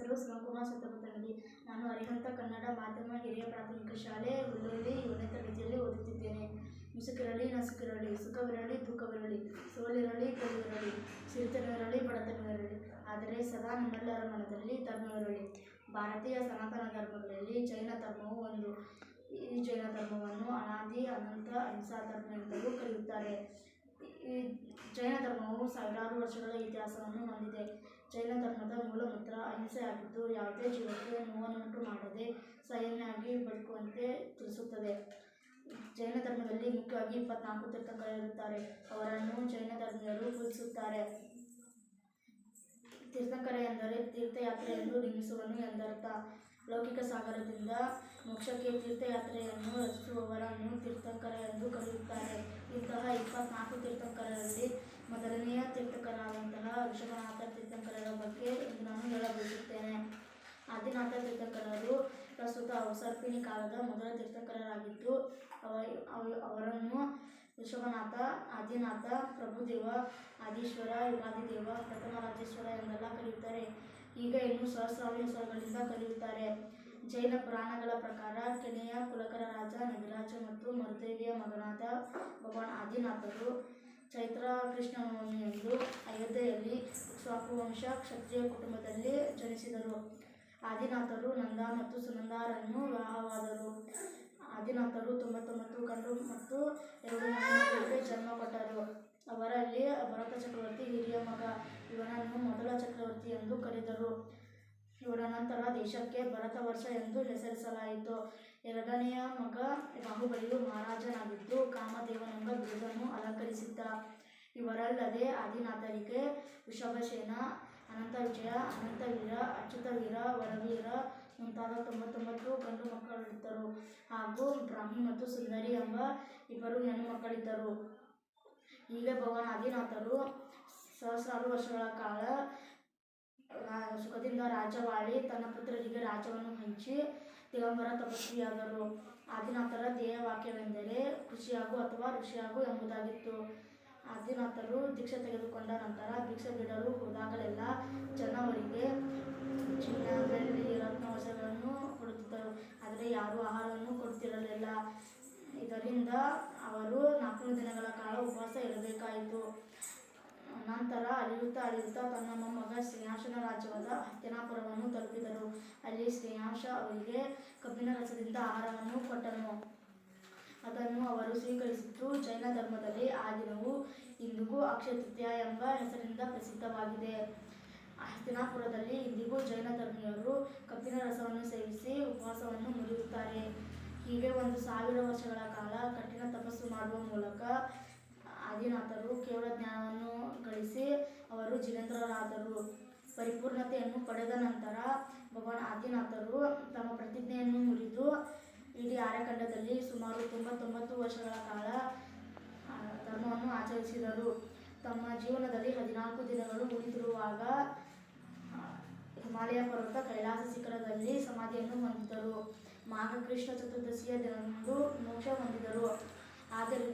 ಹೆಸರು ಶಿವಕುಮಾರ್ ನಾನು ಅರಿಹಂತ ಕನ್ನಡ ಮಾಧ್ಯಮ ಹಿರಿಯ ಪ್ರಾಥಮಿಕ ಶಾಲೆ ಹುಲ್ಲೂರಿ ಏಳನೇ ತರಗತಿಯಲ್ಲಿ ಓದುತ್ತಿದ್ದೇನೆ. ಮುಸುಕಿರಲಿ, ನಸುಕಿರಲಿ, ಸುಖವಿರಲಿ, ದುಃಖವಿರಲಿ, ಸೋಲಿರಲಿ ಗೆಲುವಿರಲಿ ಸಿರಿತನವಿರಲಿ, ಬಡತನವಿರಲಿ, ಆದರೆ ಸದಾ ನಮ್ಮೆಲ್ಲರ ಮನದಲ್ಲಿ ಧರ್ಮವಿರಲಿ. ಭಾರತೀಯ ಸನಾತನ ಧರ್ಮಗಳಲ್ಲಿ ಜೈನ ಧರ್ಮವು ಒಂದು. ಈ ಜೈನ ಧರ್ಮವನ್ನು ಅನಾದಿ, ಅನಂತ, ಅಹಿಂಸಾ ಧರ್ಮ ಎಂದಲೂ ಕರೆಯುತ್ತಾರೆ. ಈ ಜೈನ ಧರ್ಮವು ಸಾವಿರಾರು ವರ್ಷಗಳ ಇತಿಹಾಸವನ್ನು ಹೊಂದಿದೆ. ಜೈನ ಧರ್ಮದ ಮೂಲ ಮಂತ್ರ ಅಹಿಂಸೆಯಾಗಿದ್ದು ಯಾವುದೇ ಜೀವಕ್ಕೆ ನೋವನ್ನುಂಟು ಮಾಡದೆ ಸಂಯಮಿಯಾಗಿ ಬದುಕುವಂತೆ ತಿಳಿಸುತ್ತದೆ. ಜೈನ ಧರ್ಮದಲ್ಲಿ ಮುಖ್ಯವಾಗಿ ಇಪ್ಪತ್ನಾಲ್ಕು ತೀರ್ಥಂಕರರಿರುತ್ತಾರೆ ಅವರನ್ನು ಜೈನ ಧರ್ಮೀಯರು ಪೂಜಿಸುತ್ತಾರೆ ತೀರ್ಥಂಕರ ಎಂದರೆ ತೀರ್ಥಯಾತ್ರೆ ಎಂದು ನಿಲ್ಲಿಸುವನು ಎಂದರ್ಥ. ಲೌಕಿಕ ಸಾಗರದಿಂದ ಮೋಕ್ಷಕ್ಕೆ ತೀರ್ಥಯಾತ್ರೆಯನ್ನು ರಚಿಸುವವರನ್ನು ತೀರ್ಥಂಕರ ಎಂದು ಕರೆಯುತ್ತಾರೆ. ಇಂತಹ ಇಪ್ಪತ್ನಾಲ್ಕು ತೀರ್ಥಂಕರರಲ್ಲಿ ಮೊದಲನೆಯ ತೀರ್ಥಂಕರಾದಂತಹ ಋಷಭನಾಥ ತೀರ್ಥಂಕರರ ಬಗ್ಗೆ ಇಂದು ನಾನು ಹೇಳಬಯಸುತ್ತೇನೆ. ಆದಿನಾಥ ತೀರ್ಥಂಕರರು ಪ್ರಸ್ತುತ ಅವಸರ್ಪಿಣಿ ಕಾಲದ ಮೊದಲ ತೀರ್ಥಂಕರರಾಗಿದ್ದು, ಅವ, ಅವ- ಅವರನ್ನು ಋಷಭನಾಥ ಆದಿನಾಥ, ಪ್ರಭುದೇವ, ಆದೀಶ್ವರ, ಯುಗಾದಿದೇವ ಪ್ರಥಮ ರಾಜೇಶ್ವರ ಎಂದೆಲ್ಲ ಕರೆಯುತ್ತಾರೆ. ಈಗ ಇನ್ನು ಸಹಸ್ರಾರು ಹೆಸರುಗಳಿಂದ ಕರೆಯುತ್ತಾರೆ. ಜೈನ ಪುರಾಣಗಳ ಪ್ರಕಾರ ಕೆನೆಯ ಕುಲಕರ ರಾಜ ನಗರಾಜ ಮತ್ತು ಮರುದೇವಿಯ ಮಗನಾದ ಭಗವಾನ್ ಆದಿನಾಥರು ಚೈತ್ರ ಕೃಷ್ಣ ನವಮಿಯಂದು ಅಯೋಧ್ಯೆಯಲ್ಲಿ ಸ್ವಾಪುವಂಶ ವಂಶ ಕ್ಷತ್ರಿಯ ಕುಟುಂಬದಲ್ಲಿ ಜನಿಸಿದರು. ಆದಿನಾಥರು ನಂದ ಮತ್ತು ಸುನಂದಾರನ್ನು ವಿವಾಹವಾದರು. ಆದಿನಾಥರು ತೊಂಬತ್ತೊಂಬತ್ತು ಗಂಡು ಮತ್ತು ಎರಡು ಹೆಣ್ಣುಮಕ್ಕಳಿಗೆ ಜನ್ಮ ಕೊಟ್ಟರು. ಅವರಲ್ಲಿ ಭರತ ಚಕ್ರವರ್ತಿ ಹಿರಿಯ ಮಗ. ಇವನನ್ನು ಮೊದಲ ಚಕ್ರವರ್ತಿ ಎಂದು ಕರೆದರು. ಇವರ ನಂತರ ದೇಶಕ್ಕೆ ಭರತ ವರ್ಷ ಎಂದು ಹೆಸರಿಸಲಾಯಿತು. ಎರಡನೆಯ ಮಗ ಬಾಹುಬಲಿಯು ಮಹಾರಾಜನಾಗಿದ್ದು ಕಾಮದೇವನೆಂಬ ಬಿರುದನ್ನು ಅಲಂಕರಿಸಿದ್ದ. ಇವರಲ್ಲದೆ ಆದಿನಾಥರಿಗೆ ವೃಷಭಸೇನ ಅನಂತ ವಿಜಯ ಅನಂತವೀರ, ಅಚ್ಯುತವೀರ, ವರವೀರ ಮುಂತಾದ ತೊಂಬತ್ತೊಂಬತ್ತು ಗಂಡು ಮಕ್ಕಳಿದ್ದರು. ಹಾಗೂ ಬ್ರಾಹ್ಮಿ ಮತ್ತು ಸುಂದರಿ ಎಂಬ ಇಬ್ಬರು ಹೆಣ್ಣು ಮಕ್ಕಳಿದ್ದರು. ಹೀಗೆ ಭಗವಾನ್ ಆದಿನಾಥರು ಸಹಸ್ರಾರು ವರ್ಷಗಳ ಕಾಲ ಸುಖದಿಂದ ರಾಜವಾಳಿ ತನ್ನ ಪುತ್ರರಿಗೆ ರಾಜ್ಯವನ್ನು ಹಂಚಿ ದಿಗಂಬರ ತಪಸ್ವಿಯಾದರು. ಆದಿನಾಥರ ಧ್ಯೇಯ ವಾಕ್ಯವೆಂದರೆ ಕೃಷಿಯಾಗು ಅಥವಾ ಋಷಿಯಾಗು ಎಂಬುದಾಗಿತ್ತು. ಆದಿನಾಥರು ದೀಕ್ಷೆ ತೆಗೆದುಕೊಂಡ ನಂತರ ಭಿಕ್ಷೆ ಬಿಡಲು ಹೋದಾಗಲೆಲ್ಲ ಜನವರಿಗೆ ಚಿನ್ನ ಬೆಳ್ಳಿ ರತ್ನವಸಗಳನ್ನು ಕೊಡುತ್ತಿದ್ದರು. ಆದರೆ ಯಾರೂ ಆಹಾರವನ್ನು ಕೊಡುತ್ತಿರಲಿಲ್ಲ. ಇದರಿಂದ ಅವರು ನಾಲ್ಕು ದಿನಗಳ ಕಾಲ ಉಪವಾಸ ಇರಬೇಕಾಯಿತು. ನಂತರ ಅಳಿಯುತ್ತಾ ಅಲಿಯುತ್ತಾ ತನ್ನ ಮೊಮ್ಮಗ ಶ್ರೀಯಾಂಶನ ರಾಜ್ಯವಾದ ಹಸ್ತಿನಾಪುರವನ್ನು ತಲುಪಿದರು. ಅಲ್ಲಿ ಶ್ರೀಯಾಂಶ ಅವರಿಗೆ ಕಬ್ಬಿನ ರಸದಿಂದ ಆಹಾರವನ್ನು ಕೊಟ್ಟನು. ಅದನ್ನು ಅವರು ಸ್ವೀಕರಿಸಿದ್ದು ಜೈನ ಧರ್ಮದಲ್ಲಿ ಆ ದಿನವು ಇಂದಿಗೂ ಅಕ್ಷಯ ತೃತೀಯ ಎಂಬ ಹೆಸರಿನಿಂದ ಪ್ರಸಿದ್ಧವಾಗಿದೆ. ಹಸ್ತಿನಾಪುರದಲ್ಲಿ ಇಂದಿಗೂ ಜೈನ ಧರ್ಮೀಯರು ಕಬ್ಬಿನ ರಸವನ್ನು ಸೇವಿಸಿ ಉಪವಾಸವನ್ನು ಮುರಿಯುತ್ತಾರೆ. ಹೀಗೆ ಒಂದು ಸಾವಿರ ವರ್ಷಗಳ ಕಾಲ ಕಠಿಣ ತಪಸ್ಸು ಮಾಡುವ ಮೂಲಕ ಆದಿನಾಥರು ಕೇವಲ ಜ್ಞಾನವನ್ನು ಗಳಿಸಿ ಅವರು ಜಿನೇಂದ್ರರಾದರು ಪರಿಪೂರ್ಣತೆಯನ್ನು ಪಡೆದ ನಂತರ ಭಗವಾನ್ ಆದಿನಾಥರು ತಮ್ಮ ಪ್ರತಿಜ್ಞೆಯನ್ನು ಮುರಿದು ಇಡೀ ಆರ್ಯಖಂಡದಲ್ಲಿ ಸುಮಾರು ತೊಂಬತ್ತೊಂಬತ್ತು ವರ್ಷಗಳ ಕಾಲ ಧರ್ಮವನ್ನು ಆಚರಿಸಿದರು. ತಮ್ಮ ಜೀವನದಲ್ಲಿ ಹದಿನಾಲ್ಕು ದಿನಗಳು ಉಳಿದಿರುವಾಗ ಹಿಮಾಲಯ ಪರ್ವತ ಕೈಲಾಸ ಶಿಖರದಲ್ಲಿ ಸಮಾಧಿಯನ್ನು ಹೊಂದಿದ್ದರು. ಮಾಘ ಕೃಷ್ಣ ಚತುರ್ದಶಿಯ ದಿನದಂದು ಮೋಕ್ಷ ಹೊಂದಿದರು. ಆದ್ದರಿಂದ